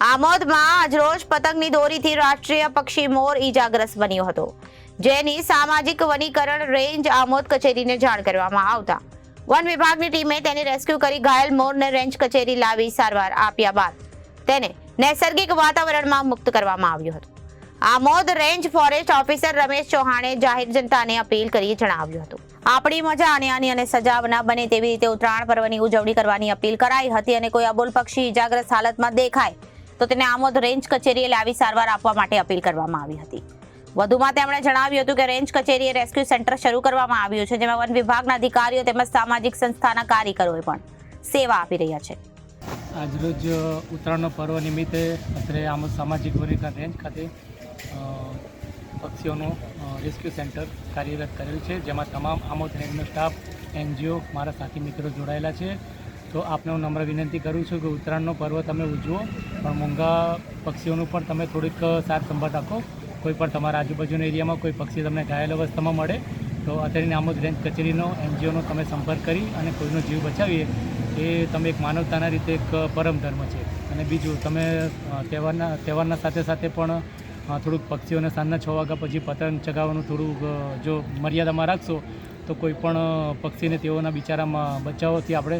આમોદમાં આજરોજ પતંગની દોરીથી રાષ્ટ્રીય પક્ષી મોર ઈજાગ્રસ્ત બન્યો હતો. જેની સામાજિક વનીકરણ રેન્જ આમોદ કચેરીને જાણ કરવામાં આવતા. વન વિભાગની ટીમે તેને રેસ્ક્યુ કરી ઘાયલ મોરને રેન્જ કચેરી લાવી સારવાર આપ્યા બાદ તેને નૈસર્ગિક વાતાવરણમાં મુક્ત કરવામાં આવ્યો હતો. Amod range forest officer Ramesh ચૌહાણે જાહેર જનતાને અપીલ કરી જણાવ્યું હતું. આપણી મજા આને આની અને સજાવ ના બને તેવી રીતે ઉત્તરાયણ પર્વની ઉજવણી કરવાની અપીલ કરાઈ હતી અને કોઈ અબોલ પક્ષી ઇજાગ્રસ્ત હાલતમાં દેખાય તો તેને આમોદ રેન્જ કચેરીએ લાવી સારવાર આપવા માટે અપીલ કરવામાં આવી હતી. વધુમાં તેમણે જણાવ્યું હતું કે રેન્જ કચેરીએ રેસ્ક્યુ સેન્ટર શરૂ કરવામાં આવ્યું છે, જેમાં વન વિભાગના અધિકારીઓ તેમજ સામાજિક સંસ્થાના કાર્યકરોએ પણ સેવા આપી રહ્યા છે. આજરોજ ઉત્તરાયણનો પર્વ નિમિત્તે અત્રે આમ સામાજિક વનીકરણ રેન્જ ખાતે પક્ષીઓનું રેસ્ક્યુ સેન્ટર કાર્યરત કરેલ છે, જેમાં તમામ આમોદ રેન્જનો સ્ટાફ, એનજીઓ, મારા સાથી મિત્રો જોડાયેલા છે. તો આપને હું નમ્ર વિનંતી કરું છું કે ઉત્તરાયણનો પર્વ તમે ઉજવો, પણ મોંઘા પક્ષીઓનું પણ તમે થોડીક સાર સંભાળ રાખો. કોઈ પણ તમારા આજુબાજુના એરિયામાં કોઈ પક્ષી તમને ઘાયલ અવસ્થામાં મળે, તો અત્યારની આમોદ રેન્જ કચેરીનો, એનજીઓનો તમે સંપર્ક કરી અને કોઈનો જીવ બચાવીએ, એ તમે એક માનવતાના રીતે એક પરમ ધર્મ છે. અને બીજું, તમે તહેવારના તહેવારના સાથે સાથે પણ થોડુંક પક્ષીઓને સાંજના છ વાગ્યા પછી પતંગ ચગાવવાનું થોડુંક જો મર્યાદામાં રાખશો તો કોઈ પણ પક્ષીને તેઓના બિચારામાં બચાવોથી આપણે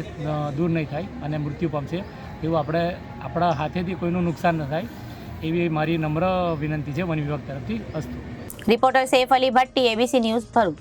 દૂર નહીં થાય અને મૃત્યુ પામશે. એવું આપણે, આપણા હાથેથી કોઈનું નુકસાન ન થાય. એવી મારી નમ્ર વિનંતી છે વન વિભાગ તરફથી. અસ્તુ. Reporter Saif Ali Bhatti ABC news Bharuch.